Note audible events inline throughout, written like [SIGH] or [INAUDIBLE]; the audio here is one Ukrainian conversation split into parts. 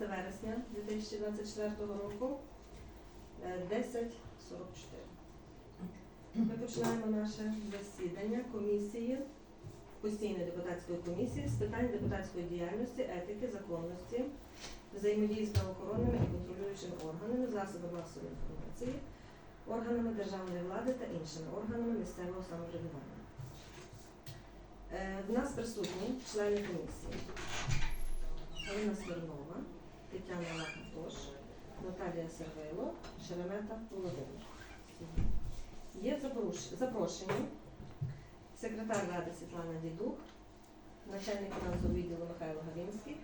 вересня 2024 року е, 10.44. Ми починаємо наше засідання комісії, постійної депутатської комісії з питань депутатської діяльності, етики, законності, взаємодії з правоохоронними і контролюючими органами, засобами масової інформації, органами державної влади та іншими органами місцевого самоврядування. Е, В нас присутні члени комісії. Галина Смирнова, Тетяна Лакатош, Наталія Сервило, Шеремета Володимир. Є запрошені, секретар ради Світлана Дідук, начальник фінансового відділу Михайло Галінський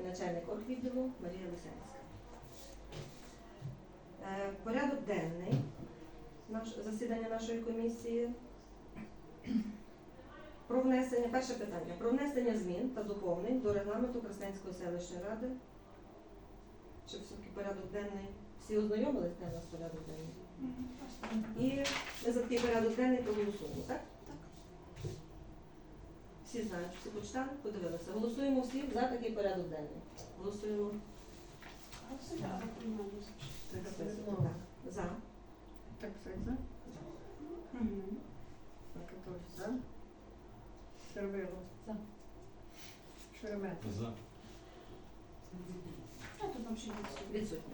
і начальник оргвідділу Марія Лисянська. Е, Порядок денний засідання нашої комісії. Про внесення, перше питання, про внесення змін та доповнень до регламенту Красненської селищної ради. Щоб все-таки порядок денний, всі ознайомились, де у нас порядок денний? І ми за такий порядок денний проголосуємо, так? Так. Всі знають, всі почитали, подивилися. Голосуємо всі за такий порядок денний. Голосуємо. Так. За. Так, все за? Лакатош за? Сервило? За. Шеремета? За. Тут ще. Відсутні.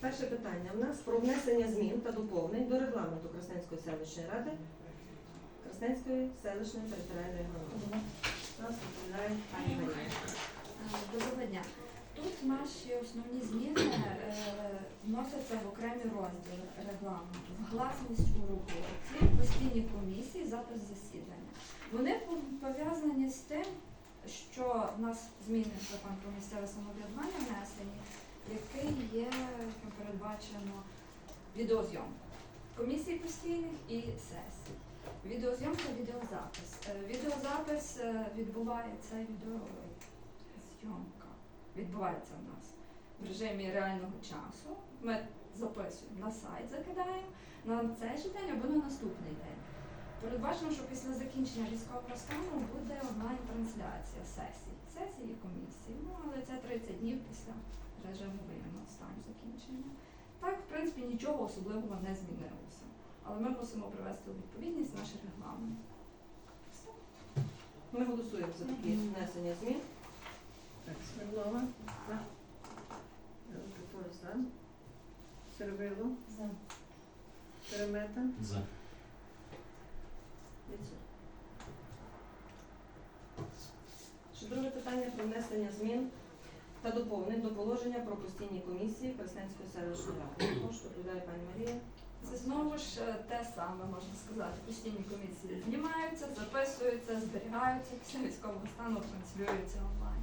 Перше питання у нас про внесення змін та доповнень до регламенту Красненської селищної ради Красненської селищної територіальної громади. Нас відповідає пані Марія. Доброго дня. Тут наші основні зміни е, вносяться в окремі розділи регламенту. Гласність у роботі, постійні комісії, запис засідання. Вони пов'язані з тим, що в нас зміни закон про місцеве самоврядування внесені, який є яким передбачено відеозйомку комісій постійних і сесій. Відеозйомка, відеозапис. Е, Відеозапис е, відбувається відеозйомка. Відбувається в нас в режимі реального часу. Ми записуємо на сайт, закидаємо на цей же день або на наступний день. Передбачено, що після закінчення військового стану буде онлайн-трансляція сесій, сесії і комісії. Ну, але це 30 днів після режиму воєнного стану закінчення. Так, в принципі, нічого особливого не змінилося. Але ми мусимо привести у відповідність наш регламент. Все. Ми голосуємо за такі внесення змін. Так, Смирнова? За. Лакатош за? Сервило? За. Шеремета? За. Ще Друге питання про внесення змін та доповнень до положення про постійні комісії Красненської селищної ради. Також відповідає пані Марія. Це знову ж е, те саме можна сказати. Постійні комісії знімаються, записуються, зберігаються після військового стану, транслюються онлайн.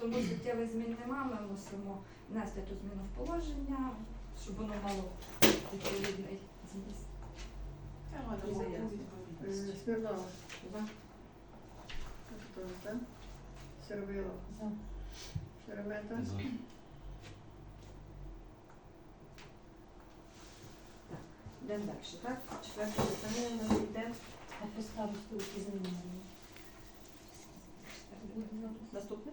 Тому суттєвих змін нема. Ми мусимо внести ту зміну в положення, щоб воно мало відповідний зміст. Е, Смирнова? За. Сервило? За. Шеремета? За. Йдемо далі, так? Четверте питання у нас йде. А по старосту які? Наступне?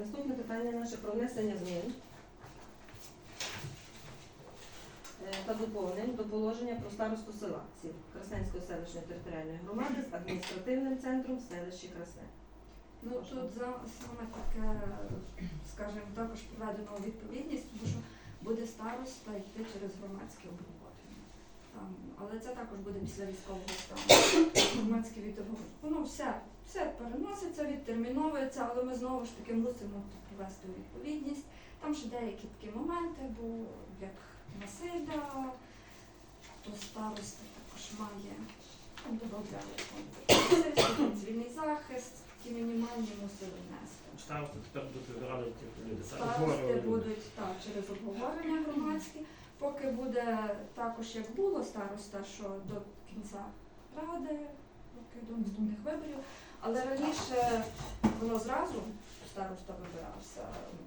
Наступне питання наше про внесення змін е, та доповнень до положення про старосту села Сіл Красненської селищної територіальної громади з адміністративним центром в селищі Красне. Ну тут за саме таке, скажімо, також приведено відповідність, тому що буде староста йти через громадське обговорення. Там, але це також буде після військового стану. Громадське відговорення. Воно все, все переноситься, відтерміновується, але ми знову ж таки мусимо привести у відповідність. Там ще деякі такі моменти, бо як насилля, то староста також має доробляє цивільний захист, такі мінімальні мусили внести. Старости тепер будуть вибирати люди. Старости будуть так, через обговорення громадські. Поки буде також як було староста, що до кінця ради, поки до наступних виборів. Але раніше воно зразу староста вибирався,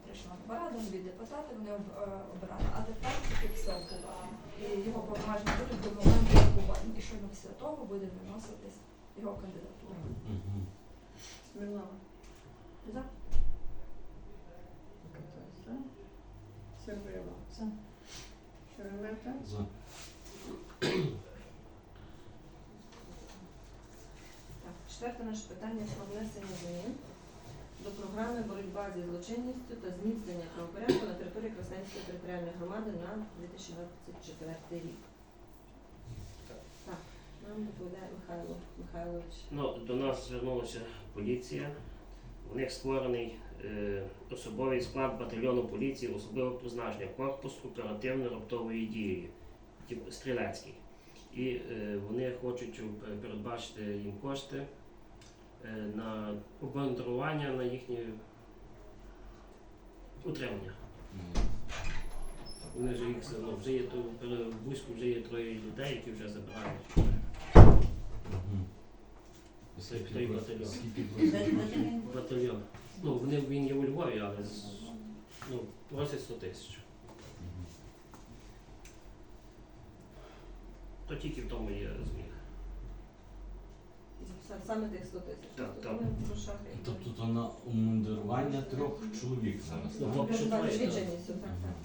прийшла нова рада, нові депутати, вони е, обирали. А тепер тільки все була. І його повноваження будуть до моменту погодження. І щойно після того буде виноситись його кандидатура. Мгм. Смірнова. За. Катось, За. Шеремета. За. [CLEARS THROAT] [CLEARS THROAT] Так, четверте наше питання про внесення змін до програми боротьба зі злочинністю та зміцнення правопорядку на території Красненської територіальної громади на 2024 рік. Так, нам доповідає Михайло Михайлович. Ну, до нас звернулася поліція. У них створений е, особовий склад батальйону поліції особливого призначення, корпус оперативно-раптової дії, типу стрілецький. І е, вони хочуть е, передбачити їм кошти на обмундирування на їхнє утримання. Вони вже їх ну, вже є то в Бузьку вже є троє людей, які вже забирають. Це той батальйон. Батальйон. Ну, вони, він є у Львові, але з, ну, просять 100 тисяч. То тільки в тому є зміна. Записати саме тих 100 тисяч. Так, Тобто так. ми в грошах і- Тобто то на умундирування трьох чоловік зараз. Ну, так? хлопці Боротьба зі троє, так. злочинністю, так, так.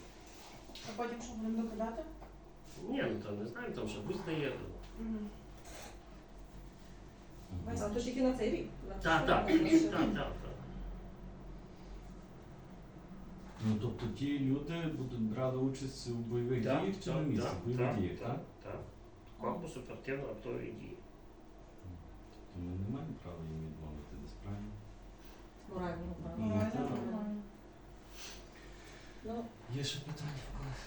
А потім що будемо докидати? Ні, ну там не знаю, там ще будь дає. Мгм. А то тільки на цей рік. На Так, так, цей так, рік. так, так. Ну тобто ті люди будуть брати участь у бойових Так, діях чи на так, місці? так, Бойових так, діях, так? так, так. Корпус оперативно-раптової дії. Ми не маємо права їм відмовити, десь правильно? Ну, Морально так. Ну, Є ще питання в когось?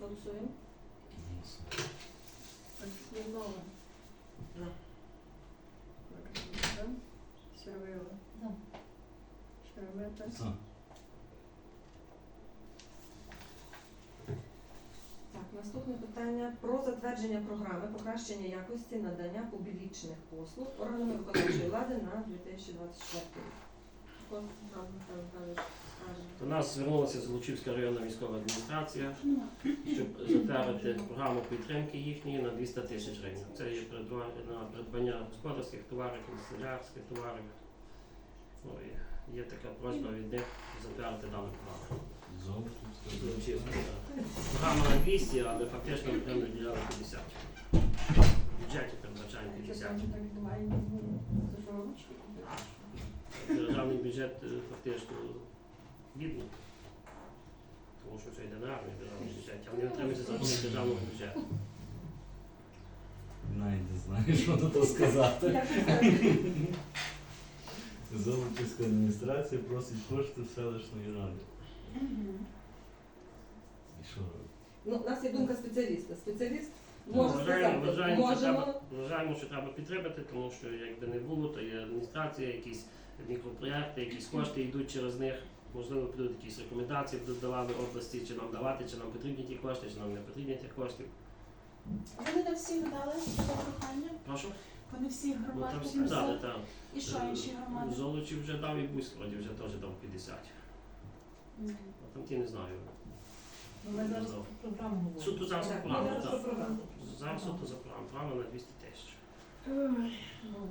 голосуємо. Голосуємо. Смірнова. За. Катось. Сервила. За. Шеремета. За. Наступне питання про затвердження програми покращення якості надання публічних послуг органами виконавчої влади на 2024 рік. До нас звернулася Золочівська районна військова адміністрація, щоб затвердити програму підтримки їхньої на 200 тисяч гривень. Це є на придбання господарських товарів, канцелярських товарів. Є така просьба від них затвердити дану програму. Програма на 200, але фактично ми прямо виділяли 50. В бюджеті передбачаємо 50. Державний бюджет е, фактично бідний. Тому що це йде на армію державний бюджет, а вони отримуються за рахунок державного бюджету. Навіть не знаю, що на то сказати. Золочівська адміністрація просить кошти селищної ради. І що робити? Ну, у нас є думка спеціаліста. Спеціаліст Ну, може Вважаємо, сказати, вважаємо, що можемо. треба, вважаємо, що треба підтримати, тому що якби не було, то є адміністрація, якісь мікропроєкти, якісь кошти йдуть через них. Можливо, підуть якісь рекомендації, будуть давати області, чи нам давати, чи нам потрібні ті кошти, чи нам не потрібні ті кошти. Вони на всіх дали таке прохання. Прошу? Вони всіх Ну громад там всі дали, там. І що інші громади? Золочі вже дав і Бузьк, вже теж дав 50. А там ті не знаю. Ну, Ми зараз про програму говоримо. Суто зараз Так, про ми програму, зараз про так. програму. Зараз суто за програму, програма на 200 тисяч.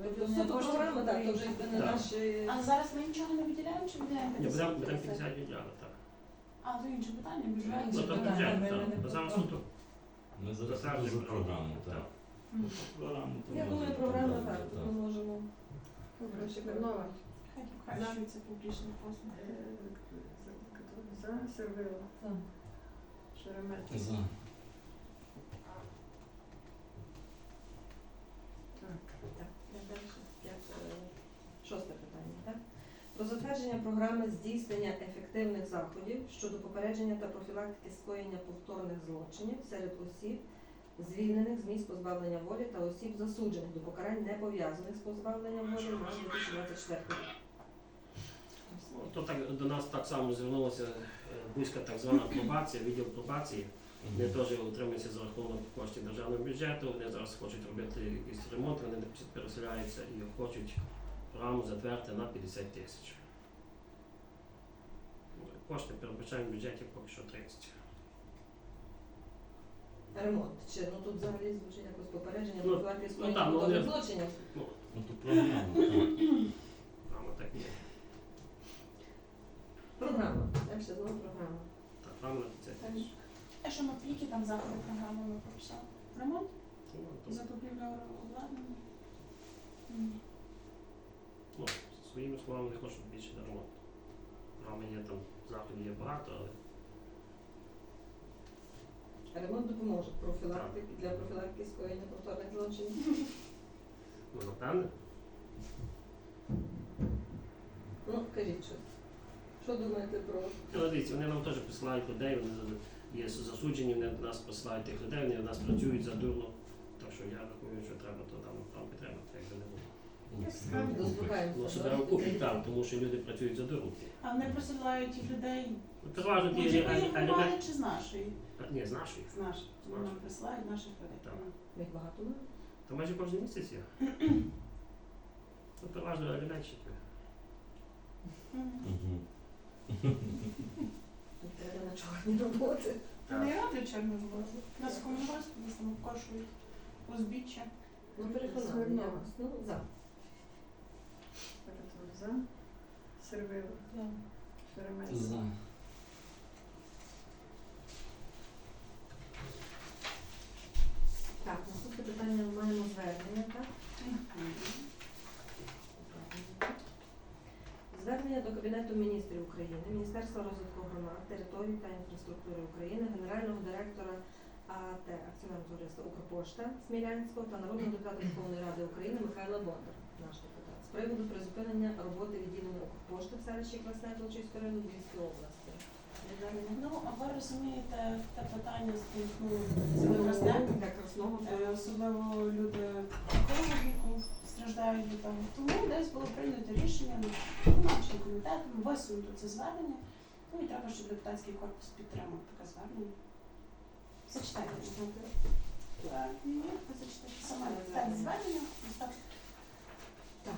Тобто суто програма, так, то вже якби не Так. наші. А зараз ми нічого не виділяємо чи виділяємо? Ні, будемо 50? будемо 50 відділяли, так. А, то інше питання, Ну, бюджет. там питання, бюджет, ми- ми так. А зараз суто Ми зараз затверджуємо за програму, так. Мгм. Програму, то Я може думаю, програма програма, так. Ми можемо. Гроші. Хай покращується публічний послуг. Е, За. Сервила. За. Шеремета. За. Так. Так, я далі. П'ять, е, Шосте питання, так? Про затвердження програми здійснення ефективних заходів щодо попередження та профілактики скоєння повторних злочинів серед осіб, звільнених з місць позбавлення волі та осіб, засуджених до покарань не пов'язаних з позбавленням волі на 2024 рік. Ну, То так до нас так само звернулася е, Бузька так звана пробація, відділ пробації. Вони теж утримуються за рахунок коштів державного бюджету. Вони зараз хочуть робити якийсь ремонт, вони переселяються і хочуть програму затвердити на 50 тисяч. Кошти передбачаємо в бюджеті поки що 30. Ремонт. Чи ну тут взагалі звучить якось попередження Ну, профілактики ну, ну, злочинів. Ну то програма. так. Програма так є. Програма. Там ще знову програма. Так, програма це. А що ми які там заходи програми ми прописали? Ремонт? Ну, Закупівля обладнання? Ні. ну, своїми словами не хочу більше на ремонт. Програми є там, заходів є багато, але Ремонт допоможе профілактики для профілактики скоєння повторних злочинів. ну, напевне. Ну, кажіть щось. Що думаєте про Ну, дивіться, вони нам теж присилають людей, вони є засуджені, вони до нас посилають тих людей, вони в нас працюють задурно. Так що я рахую, що треба, то там, там підтримати, як би не було. Скажуть. дослухаємося? Ну, що да? треба купити, так, тому що люди працюють задурно. А вони присилають їх людей Ну, Переважно ті аліменти. чи з нашої? Ні, з нашої. З нашої. Вони присилають наших людей. Так. Їх багато має? Та майже кожен місяць є. [CLEARS THROAT] Ну, переважно аліменщики. Мгм. Треба на чорні роботи. Вони і роблять чорну роботу. Нас десь там вкошують узбіччя. Ну, переконали, я вас. Ну, за. Перетвор за. Сервило. Шеремета. За. Так, наступне питання ми маємо звернення, так? Звернення до Кабінету міністрів України, Міністерства розвитку громад, територій та інфраструктури України, Генерального директора АТ акціонерного товариства Укрпошта Смілянського та народного депутата Верховної Ради України Михайла Бондар, наш депутат, з приводу призупинення роботи відділення Укрпошти в селищі Класне Толчівської району Львівської області. Ну, а ви розумієте, те питання з ну, Для красного Е, особливо люди такого віку страждають від того. Тому десь було прийнято рішення виконавчим комітетом висунути це звернення. Ну і треба, щоб депутатський корпус підтримав таке звернення. Зачитайте. Ні, зачитайте саме текст звернення. Так. Так.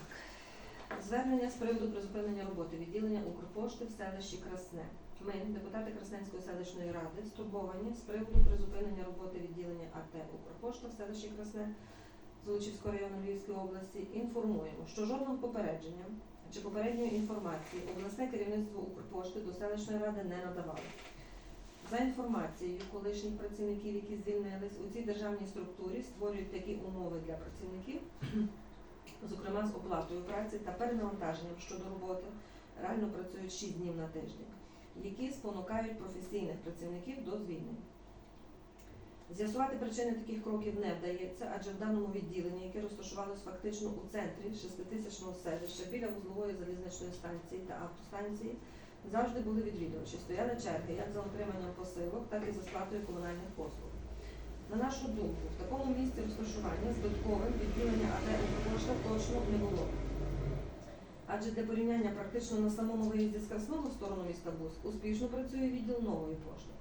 Звернення з приводу призупинення роботи відділення Укрпошти в селищі Красне. Ми, депутати Красненської селищної ради, стурбовані з приводу призупинення роботи відділення АТ Укрпошта в селищі Красне Золочівського району Львівської області, інформуємо, що жодного попередження чи попередньої інформації обласне керівництво Укрпошти до селищної ради не надавало. За інформацією колишніх працівників, які звільнились у цій державній структурі, створюють такі умови для працівників, зокрема з оплатою праці та перенавантаженням щодо роботи, реально працюють 6 днів на тиждень, які спонукають професійних працівників до звільнення. З'ясувати причини таких кроків не вдається, адже в даному відділенні, яке розташувалось фактично у центрі шеститисячного селища біля вузлової залізничної станції та автостанції, завжди були відвідувачі. Стояли черги як за отриманням посилок, так і за сплатою комунальних послуг. На нашу думку, в такому місці розташування збитковим відділення АТ «Укрпошта» точно не було. Адже для порівняння практично на самому виїзді з Красного в сторону міста Бус успішно працює відділ нової пошти.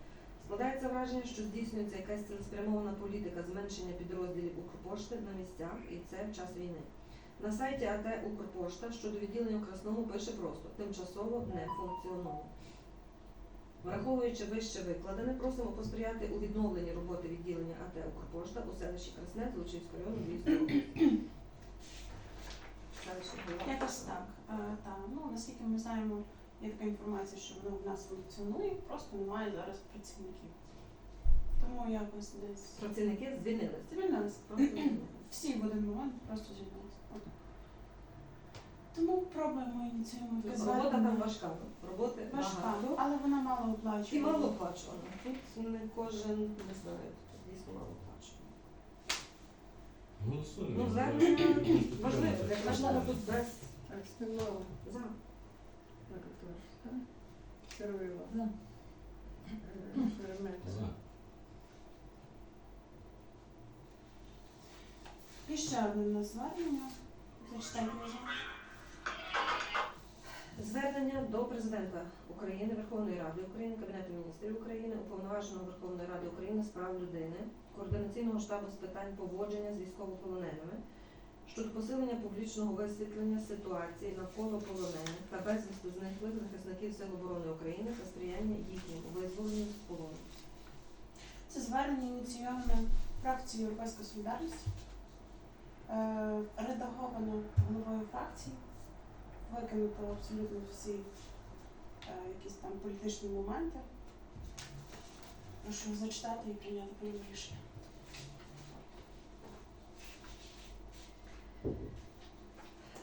Складається враження, що здійснюється якась цілеспрямована політика зменшення підрозділів Укрпошти на місцях, і це в час війни. На сайті АТ Укрпошта щодо відділення у Красному пише просто тимчасово не функціонує. Враховуючи вище викладене, просимо посприяти у відновленні роботи відділення АТ Укрпошта у селищі Красне Злочівського району Львівської області. Якось так. Е, та. Ну, наскільки ми знаємо, є така інформація, що воно в нас функціонує, просто немає зараз працівників. Тому якось десь Працівники звільнилися. звільнилися. Просто. Всі в один момент просто звільнилися. Тому пробуємо ініціюємо таке Тобто Робота там важка. Роботи Важка, багато. але вона мало І мало оплачувано. Тут не кожен не знаю, тут дійсно мало оплачувано. Голосуємо. Ну, за. звернення Підтримати. важливо. Тут без Так, за. Перетвор за. Сервило. За. Шеремета. За. І ще одне на звернення. Зачитайте. Звернення до президента України, Верховної Ради України, Кабінету міністрів України, Уповноваженого Верховної Ради України з прав людини, Координаційного штабу з питань поводження з військовополоненими щодо посилення публічного висвітлення ситуації навколо полонених та безвісти зниклих захисників Сил оборони України та сприяння їхньому визволенню з полону. Це звернення ініційоване фракцією Європейська Солідарність, е, редаговано головою фракції, викинуто абсолютно всі е, якісь там політичні моменти. Прошу зачитати і прийняти рішення.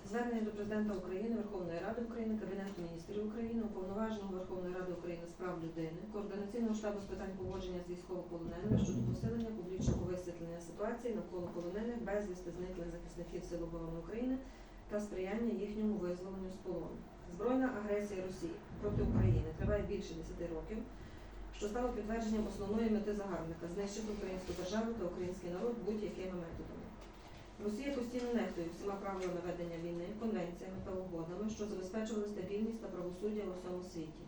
Звернення до Президента України, Верховної Ради України, Кабінету міністрів України, Уповноваженого Верховної Ради України з прав людини, Координаційного штабу з питань поводження з військовополоненими щодо посилення публічного висвітлення ситуації навколо полонених безвісти зниклих захисників Сил оборони України та сприяння їхньому визволенню з полону. Збройна агресія Росії проти України триває більше 10 років, що стало підтвердженням основної мети загарбника знищити українську державу та український народ будь-якими методами. Росія постійно нехтує всіма правилами ведення війни, конвенціями та угодами, що забезпечували стабільність та правосуддя у всьому світі.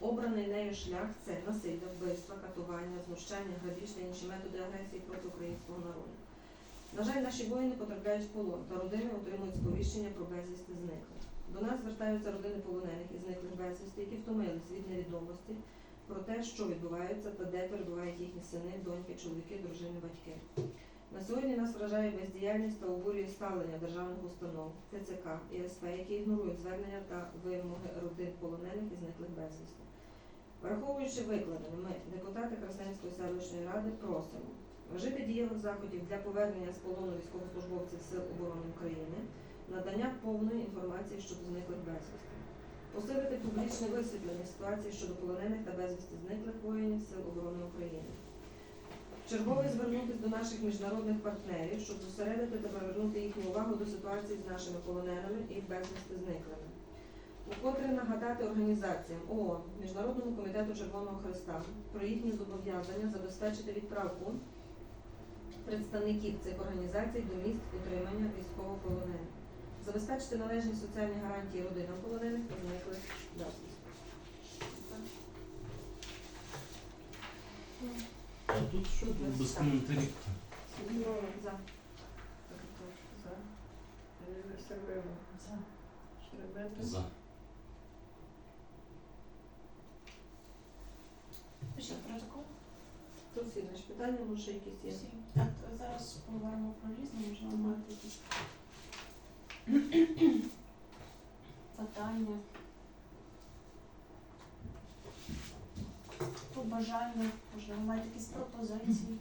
Обраний нею шлях це насилля, вбивства, катування, знущання, грабіж та інші методи агресії проти українського народу. На жаль, наші воїни потрапляють в полон, та родини отримують сповіщення про безвісти зниклих. До нас звертаються родини полонених і зниклих безвісти, які втомились від невідомості про те, що відбувається та де перебувають їхні сини, доньки, чоловіки, дружини, батьки. На сьогодні нас вражає бездіяльність та обурює ставлення державних установ, ТЦК і СП, які ігнорують звернення та вимоги родин полонених і зниклих безвісти. Враховуючи викладене, ми, депутати Красненської селищної ради, просимо вжити дієвих заходів для повернення з полону військовослужбовців Сил оборони України, надання повної інформації щодо зниклих безвісти, посилити публічне висвітлення ситуації щодо полонених та безвісти зниклих воїнів Сил оборони України. Чергове звернутися до наших міжнародних партнерів, щоб зосередити та привернути їхню увагу до ситуації з нашими полоненими і безвісти зниклими. Укотре нагадати організаціям ООН, Міжнародному комітету Червоного Христа про їхні зобов'язання забезпечити відправку представників цих організацій до місць утримання військовополонених, забезпечити належні соціальні гарантії родинам полонених та зниклих безвісти. А тут що без коментарів? Сіднова, За. за. Е, За. Шеремета, За. Пишіть протокол. Тут всі наші питання, може якісь є. Всі. Так, зараз поговоримо про різне, можливо, маєте якісь питання. Побажання, ви маєте якісь пропозиції.